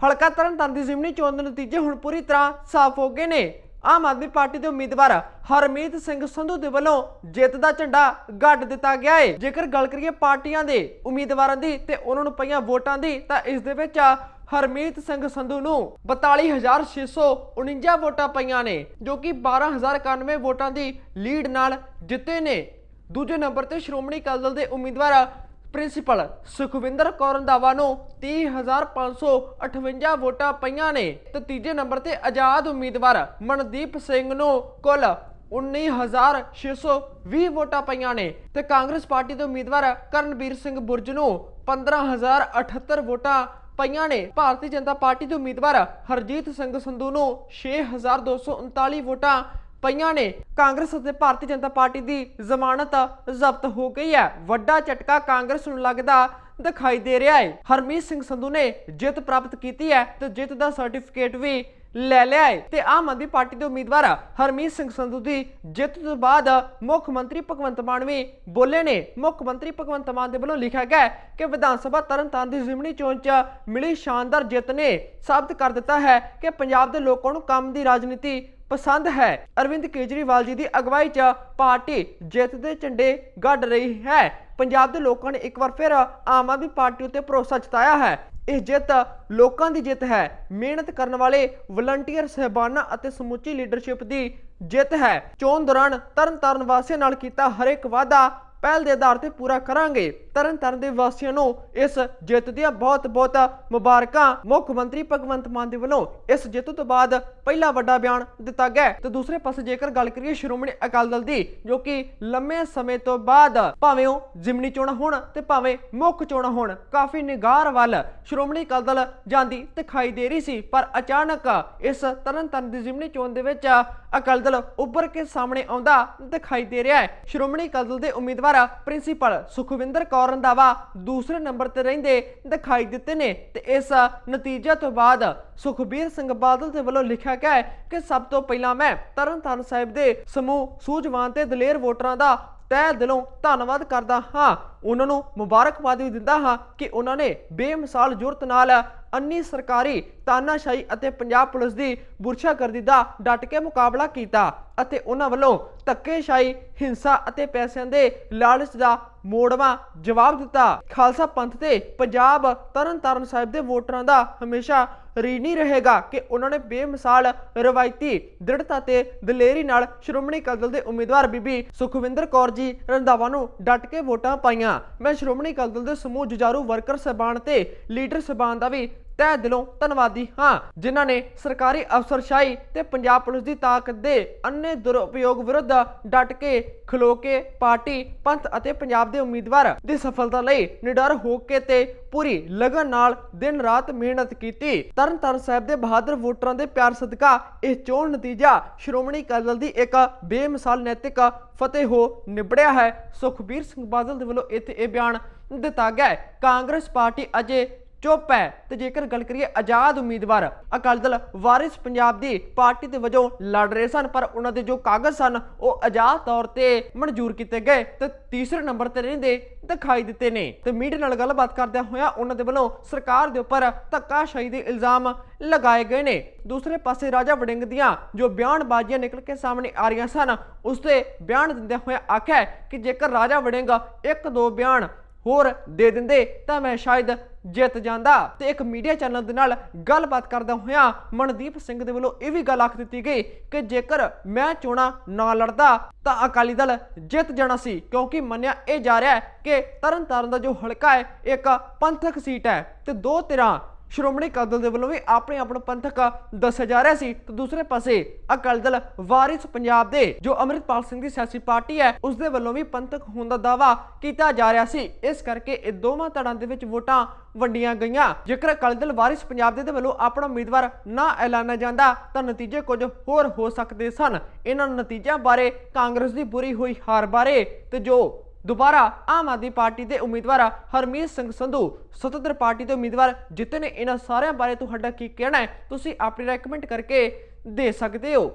ਹਲਕਾ ਤਰਨਤਾਰਨ ਦੀ ਜ਼ਿਮਨੀ ਚੋਣ ਦੇ ਨਤੀਜੇ ਹੁਣ ਪੂਰੀ ਤਰ੍ਹਾਂ ਸਾਫ਼ ਹੋ ਗਏ ਨੇ। ਆਮ ਆਦਮੀ ਪਾਰਟੀ ਦੇ ਉਮੀਦਵਾਰ ਹਰਮੀਤ ਸਿੰਘ ਸੰਧੂ ਦੇ ਵੱਲੋਂ ਜਿੱਤ ਦਾ ਝੰਡਾ ਗੱਡ ਦਿੱਤਾ ਗਿਆ ਹੈ ਜੇਕਰ ਗੱਲ ਕਰੀਏ ਪਾਰਟੀਆਂ ਦੇ ਉਮੀਦਵਾਰਾਂ ਦੀ ਤੇ ਉਹਨਾਂ ਨੂੰ ਪਈਆਂ ਵੋਟਾਂ ਦੀ, ਤਾਂ ਇਸ ਦੇ ਵਿੱਚ ਹਰਮੀਤ ਸਿੰਘ ਸੰਧੂ ਨੂੰ 42649 ਵੋਟਾਂ ਪਈਆਂ ਨੇ, ਜੋ ਕਿ 12091 ਵੋਟਾਂ ਦੀ ਲੀਡ ਨਾਲ ਜਿੱਤੇ ਨੇ। ਦੂਜੇ ਨੰਬਰ ਤੇ ਸ਼੍ਰੋਮਣੀ ਅਕਾਲੀ ਦਲ ਦੇ ਉਮੀਦਵਾਰ ਪ੍ਰਿੰਸੀਪਲ ਸੁਖਵਿੰਦਰ ਕੌਰ ਰੰਧਾਵਾ ਨੂੰ 30558 ਵੋਟਾਂ ਪਈਆਂ ਨੇ ਤੇ ਤੀਜੇ ਨੰਬਰ ਤੇ ਆਜ਼ਾਦ ਉਮੀਦਵਾਰ ਮਨਦੀਪ ਸਿੰਘ ਨੂੰ ਕੁੱਲ 19620 ਵੋਟਾਂ ਪਈਆਂ ਨੇ ਤੇ ਕਾਂਗਰਸ ਪਾਰਟੀ ਦੇ ਉਮੀਦਵਾਰ ਕਰਨਵੀਰ ਸਿੰਘ ਬੁਰਜ ਨੂੰ 15078 ਵੋਟਾਂ ਪਈਆਂ ਨੇ। ਭਾਰਤੀ ਜਨਤਾ ਪਾਰਟੀ ਦੇ ਉਮੀਦਵਾਰ ਹਰਜੀਤ ਸਿੰਘ ਸੰਧੂ ਨੂੰ 6239 ਵੋਟਾਂ ਪਈਆਂ ਨੇ। ਕਾਂਗਰਸ ਅਤੇ ਭਾਰਤੀ ਜਨਤਾ ਪਾਰਟੀ ਦੀ ਜ਼ਮਾਨਤ ਜ਼ਬਤ ਹੋ ਗਈ ਹੈ। ਵੱਡਾ ਝਟਕਾ ਕਾਂਗਰਸ ਨੂੰ ਲੱਗਦਾ ਦਿਖਾਈ ਦੇ ਰਿਹਾ ਹੈ। ਹਰਮੀਤ ਸਿੰਘ ਸੰਧੂ ਨੇ ਜਿੱਤ ਪ੍ਰਾਪਤ ਕੀਤੀ ਹੈ ਤੇ ਜਿੱਤ ਦਾ ਸਰਟੀਫਿਕੇਟ ਵੀ ਲੈ ਲਿਆ ਹੈ। ਤੇ ਆਮ ਆਦਮੀ ਪਾਰਟੀ ਦੇ ਉਮੀਦਵਾਰ ਹਰਮੀਤ ਸਿੰਘ ਸੰਧੂ ਦੀ ਜਿੱਤ ਤੋਂ ਬਾਅਦ ਮੁੱਖ ਮੰਤਰੀ ਭਗਵੰਤ ਮਾਨ ਵੀ ਬੋਲੇ ਨੇ। ਮੁੱਖ ਮੰਤਰੀ ਭਗਵੰਤ ਮਾਨ ਦੇ ਵੱਲੋਂ ਲਿਖਿਆ ਗਿਆ ਕਿ ਵਿਧਾਨ ਸਭਾ ਤਰਨਤਾਰਨ ਦੀ ਜ਼ਿਮਨੀ ਚੋਣ 'ਚ ਮਿਲੀ ਸ਼ਾਨਦਾਰ ਜਿੱਤ ਨੇ ਸਾਬਤ ਕਰ ਦਿੱਤਾ ਹੈ ਕਿ ਪੰਜਾਬ ਦੇ ਲੋਕਾਂ ਨੂੰ ਕੰਮ ਦੀ ਰਾਜਨੀਤੀ ਪਸੰਦ ਹੈ। ਅਰਵਿੰਦ ਕੇਜਰੀਵਾਲ ਜੀ ਦੀ ਅਗਵਾਈ 'ਚ ਪਾਰਟੀ ਜਿੱਤ ਦੇ ਝੰਡੇ ਗੱਡ ਰਹੀ ਹੈ। ਪੰਜਾਬ ਦੇ ਲੋਕਾਂ ਨੇ ਇੱਕ ਵਾਰ ਫਿਰ ਆਮ ਆਦਮੀ ਪਾਰਟੀ ਉੱਤੇ ਭਰੋਸਾ ਜਤਾਇਆ ਹੈ। ਇਹ ਜਿੱਤ ਲੋਕਾਂ ਦੀ ਜਿੱਤ ਹੈ। ਮਿਹਨਤ ਕਰਨ ਵਾਲੇ ਵਲੰਟੀਅਰ ਸਹਿਬਾਨਾਂ ਅਤੇ ਸਮੁੱਚੀ ਲੀਡਰਸ਼ਿਪ ਦੀ ਜਿੱਤ ਹੈ। ਚੋਣ ਦੌਰਾਨ ਤਰਨਤਾਰਨ ਵਾਸੀਆਂ ਨਾਲ ਕੀਤਾ ਹਰੇਕ ਵਾਅਦਾ ਪਹਿਲ ਦੇ ਆਧਾਰ ਤੇ ਪੂਰਾ ਕਰਾਂਗੇ। ਤਰਨਤਾਰਨ ਦੇ ਵਾਸੀਆਂ ਨੂੰ ਇਸ ਜਿੱਤ ਦੀਆਂ ਬਹੁਤ-ਬਹੁਤ ਮੁਬਾਰਕਾਂ। ਮੁੱਖ ਮੰਤਰੀ ਭਗਵੰਤ ਮਾਨ ਦੇ ਵੱਲੋਂ ਇਸ ਜਿੱਤ ਤੋਂ ਬਾਅਦ ਪਹਿਲਾ ਵੱਡਾ ਬਿਆਨ ਦਿੱਤਾ ਗਿਆ ਤੇ ਦੂਸਰੇ ਪਾਸੇ ਜੇਕਰ ਗੱਲ ਕਰੀਏ ਸ਼੍ਰੋਮਣੀ ਅਕਾਲੀ ਦਲ ਦੀ, ਜੋ ਕਿ ਲੰਮੇ ਸਮੇਂ ਤੋਂ ਬਾਅਦ ਭਾਵੇਂ ਉਹ ਜ਼ਿਮਨੀ ਚੋਣਾਂ ਹੋਣ ਤੇ ਭਾਵੇਂ ਮੁੱਖ ਚੋਣਾਂ ਹੋਣ, ਕਾਫੀ ਨਿਗਾਰ ਵੱਲ ਸ਼੍ਰੋਮਣੀ ਅਕਾਲੀ ਦਲ ਜਾਂਦੀ ਦਿਖਾਈ ਦੇ ਰਹੀ ਸੀ। ਪਰ ਅਚਾਨਕ ਇਸ ਤਰਨਤਾਰਨ ਦੀ ਜ਼ਿਮਨੀ ਚੋਣ ਦੇ ਵਿੱਚ ਅਕਾਲੀ ਦਲ ਉੱਭਰ ਕੇ ਸਾਹਮਣੇ ਆਉਂਦਾ ਦਿਖਾਈ ਦੇ ਰਿਹਾ ਹੈ। ਸ਼੍ਰੋਮਣੀ ਅਕਾਲੀ ਦਲ ਦੇ ਉਮੀਦਵਾਰ ਪ੍ਰਿੰਸੀਪਲ ਸੁਖਵਿੰਦਰ ਕੌਰ ਰੰਧਾਵਾ ਦੂਸਰੇ ਨੰਬਰ ਤੇ ਰਹਿੰਦੇ ਦਿਖਾਈ ਦਿੱਤੇ ਨੇ ਤੇ ਇਸ ਨਤੀਜੇ ਤੋਂ ਬਾਅਦ ਸੁਖਬੀਰ ਸਿੰਘ ਬਾਦਲ ਦੇ ਵੱਲੋਂ ਲਿਖਿਆ ਗਿਆ ਹੈ ਕਿ ਸਭ ਤੋਂ ਪਹਿਲਾਂ ਮੈਂ ਤਰਨਤਾਰਨ ਸਾਹਿਬ ਦੇ ਸਮੂਹ ਸੂਝਵਾਨ ਤੇ ਦਲੇਰ ਵੋਟਰਾਂ ਦਾ ਤਹਿ ਦਿਲੋਂ ਧੰਨਵਾਦ ਕਰਦਾ ਹਾਂ। ਉਹਨਾਂ ਨੂੰ ਮੁਬਾਰਕਬਾਦ ਵੀ ਦਿੰਦਾ ਹਾਂ ਕਿ ਉਹਨਾਂ ਨੇ ਬੇਮਿਸਾਲ ਜੁਰਤ ਨਾਲ ਅੰਨੀ ਸਰਕਾਰੀ ਤਾਨਾਸ਼ਾਹੀ ਅਤੇ ਪੰਜਾਬ ਪੁਲਿਸ ਦੀ ਬੁਰਸ਼ਾਗਰਦੀ ਦਾ ਡਟ ਕੇ ਮੁਕਾਬਲਾ ਕੀਤਾ ਅਤੇ ਉਹਨਾਂ ਵੱਲੋਂ ਧੱਕੇਸ਼ਾਹੀ, ਹਿੰਸਾ ਅਤੇ ਪੈਸਿਆਂ ਦੇ ਲਾਲਚ ਦਾ ਮੋੜਵਾ ਜਵਾਬ ਦਿੱਤਾ। ਖਾਲਸਾ ਪੰਥ ਤੇ ਪੰਜਾਬ ਤਰਨਤਾਰਨ ਸਾਹਿਬ ਦੇ ਵੋਟਰਾਂ ਦਾ ਹਮੇਸ਼ਾ ਰੀਨੀ ਰਹੇਗਾ ਕਿ ਉਹਨਾਂ ਨੇ ਬੇਮਿਸਾਲ ਰਵਾਇਤੀ ਦ੍ਰਿੜਤਾ ਤੇ ਦਲੇਰੀ ਨਾਲ ਸ਼੍ਰੋਮਣੀ ਅਕਾਲੀ ਦਲ ਦੇ ਉਮੀਦਵਾਰ ਬੀਬੀ ਸੁਖਵਿੰਦਰ ਕੌਰ ਜੀ ਰੰਧਾਵਾ ਨੂੰ ਡਟ ਕੇ ਵੋਟਾਂ ਪਾਈਆਂ। ਮੈਂ ਸ਼੍ਰੋਮਣੀ ਅਕਾਲੀ ਦਲ ਦੇ ਸਮੂਹ ਜੁਝਾਰੂ ਵਰਕਰ ਸਹਿਬਾਨ ਤੇ ਲੀਡਰ ਸਹਿਬਾਨ ਦਾ ਵੀ ਤਹਿ ਦਿਲੋਂ ਧੰਨਵਾਦੀ ਹਾਂ, ਜਿਨ੍ਹਾਂ ਨੇ ਸਰਕਾਰੀ ਅਫਸਰਸ਼ਾਹੀ ਤੇ ਪੰਜਾਬ ਪੁਲਿਸ ਦੀ ਤਾਕਤ ਦੇ ਅੰਨੇ ਦੁਰਉਪਯੋਗ ਵਿਰੁੱਧ ਡਟ ਕੇ, ਖਲੋ ਕੇ ਪਾਰਟੀ, ਪੰਥ ਅਤੇ ਪੰਜਾਬ ਦੇ ਉਮੀਦਵਾਰ ਦੀ ਸਫਲਤਾ ਲਈ ਨਿਡਰ ਹੋ ਕੇ ਤੇ ਪੂਰੀ ਲਗਨ ਨਾਲ ਦਿਨ ਰਾਤ ਮਿਹਨਤ ਕੀਤੀ। ਤਰਨਤਾਰਨ ਸਾਹਿਬ ਦੇ ਬਹਾਦਰ ਵੋਟਰਾਂ ਦੇ ਪਿਆਰ ਸਦਕਾ ਇਹ ਚੋਣ ਨਤੀਜਾ ਸ਼੍ਰੋਮਣੀ ਅਕਾਲੀ ਦਲ ਦੀ ਇੱਕ ਬੇਮਿਸਾਲ ਨੈਤਿਕ ਫਤਿਹ ਹੋ ਨਿਬੜਿਆ ਹੈ। ਸੁਖਬੀਰ ਸਿੰਘ ਬਾਦਲ ਦੇ ਵੱਲੋਂ ਇੱਥੇ ਇਹ ਬਿਆਨ ਦਿੱਤਾ ਗਿਆ ਕਾਂਗਰਸ ਪਾਰਟੀ ਅਜੇ ਚੁੱਪ ਹੈ। ਤੇ ਜੇਕਰ ਗੱਲ ਕਰੀਏ ਆਜ਼ਾਦ ਉਮੀਦਵਾਰ, ਅਕਾਲੀ ਦਲ ਵਾਰਿਸ ਪੰਜਾਬ ਦੀ ਪਾਰਟੀ ਦੇ ਵਜੋਂ ਲੜ ਰਹੇ ਸਨ, ਪਰ ਉਹਨਾਂ ਦੇ ਜੋ ਕਾਗਜ਼ ਸਨ, ਉਹ ਆਜ਼ਾਦ ਤੌਰ ਤੇ ਮਨਜ਼ੂਰ ਕੀਤੇ ਗਏ ਤੇ ਤੀਸਰੇ ਨੰਬਰ ਤੇ ਰਹਿੰਦੇ ਦਿਖਾਈ ਦਿੱਤੇ ਨੇ। ਤੇ ਮੀਡੀਆ ਨਾਲ ਗੱਲਬਾਤ ਕਰਦਿਆਂ ਹੋਇਆ ਉਹਨਾਂ ਦੇ ਵੱਲੋਂ ਸਰਕਾਰ ਦੇ ਉੱਪਰ ਧੱਕਾਸ਼ਾਹੀ ਦੇ ਇਲਜ਼ਾਮ ਲਗਾਏ ਗਏ ਨੇ। ਦੂਸਰੇ ਪਾਸੇ ਰਾਜਾ ਵੜਿੰਗ ਦੀਆਂ ਜੋ ਬਿਆਨਬਾਜ਼ੀਆਂ ਨਿਕਲ ਕੇ ਸਾਹਮਣੇ ਆ ਰਹੀਆਂ ਸਨ, ਉਸ ਤੇ ਬਿਆਨ ਦਿੰਦਿਆਂ ਹੋਇਆ ਆਖਿਆ ਕਿ ਜੇਕਰ ਰਾਜਾ ਵੜਿੰਗ ਇੱਕ ਦੋ ਬਿਆਨ ਹੋਰ ਦੇ ਦਿੰਦੇ, ਤਾਂ ਮੈਂ ਸ਼ਾਇਦ ਜਿੱਤ ਜਾਂਦਾ ਤੇ ਇੱਕ ਮੀਡੀਆ ਚੈਨਲ ਦੇ ਨਾਲ ਗੱਲਬਾਤ ਕਰਦਾ ਹੋਇਆ ਮਨਦੀਪ ਸਿੰਘ ਦੇ ਵੱਲੋਂ ਇਹ ਵੀ ਗੱਲ ਆਖ ਦਿੱਤੀ ਗਈ ਕਿ ਜੇਕਰ ਮੈਂ ਚੋਣਾਂ ਨਾ ਲੜਦਾ ਤਾਂ ਅਕਾਲੀ ਦਲ ਜਿੱਤ ਜਾਣਾ ਸੀ, ਕਿਉਂਕਿ ਮੰਨਿਆ ਇਹ ਜਾ ਰਿਹਾ ਹੈ ਕਿ ਤਰਨਤਾਰਨ ਦਾ ਜੋ ਹਲਕਾ ਹੈ, ਇੱਕ ਪੰਥਕ ਸੀਟ ਹੈ ਤੇ ਦੋ ਧਿਰਾਂ ਸ਼੍ਰੋਮਣੀ ਅਕਾਲੀ ਦਲ ਦੇ ਵੱਲੋਂ ਵੀ ਆਪਣੇ ਆਪ ਨੂੰ ਪੰਥਕ ਦੱਸਿਆ ਜਾ ਰਿਹਾ ਸੀ। ਤੇ ਦੂਸਰੇ ਪਾਸੇ ਅਕਾਲੀ ਦਲ ਵਾਰਿਸ ਪੰਜਾਬ ਦੇ ਜੋ ਅਮਰਿਤਪਾਲ ਸਿੰਘ ਦੀ ਸਿਆਸੀ ਪਾਰਟੀ ਹੈ ਉਸ ਦੇ ਵੱਲੋਂ ਵੀ ਪੰਥਕ ਹੋਣ ਦਾ ਦਾਵਾ ਕੀਤਾ ਜਾ ਰਿਹਾ ਸੀ। ਇਸ ਕਰਕੇ ਇਹ ਦੋਵਾਂ ਧੜਾਂ ਦੇ ਵਿੱਚ ਵੋਟਾਂ ਵੰਡੀਆਂ ਗਈਆਂ। ਜੇਕਰ ਅਕਾਲੀ ਦਲ ਵਾਰਿਸ ਪੰਜਾਬ ਦੇ ਦੇ ਵੱਲੋਂ ਆਪਣਾ ਉਮੀਦਵਾਰ ਨਾ ਐਲਾਨਿਆ ਜਾਂਦਾ, ਤਾਂ ਨਤੀਜੇ ਕੁਝ ਹੋਰ ਹੋ ਸਕਦੇ ਸਨ। ਇਹਨਾਂ ਨਤੀਜਿਆਂ ਬਾਰੇ ਕਾਂਗਰਸ ਦੀ ਬੁਰੀ ਹੋਈ ਹਾਰ ਬਾਰੇ ਤੇ ਜੋ ਦੁਬਾਰਾ ਆਮ ਆਦਮੀ ਪਾਰਟੀ ਦੇ ਉਮੀਦਵਾਰ ਹਰਮੀਤ ਸਿੰਘ ਸੰਧੂ, ਸੁਤੰਤਰ ਪਾਰਟੀ ਦੇ ਉਮੀਦਵਾਰ ਜਿੱਤੇ ਨੇ। ਇਹਨਾਂ ਸਾਰਿਆਂ ਬਾਰੇ ਤੁਹਾਡਾ ਕੀ ਕਹਿਣਾ ਹੈ? ਤੁਸੀਂ ਆਪਣੀ ਰਾਏ ਕਮੈਂਟ ਕਰਕੇ ਦੇ ਸਕਦੇ ਹੋ।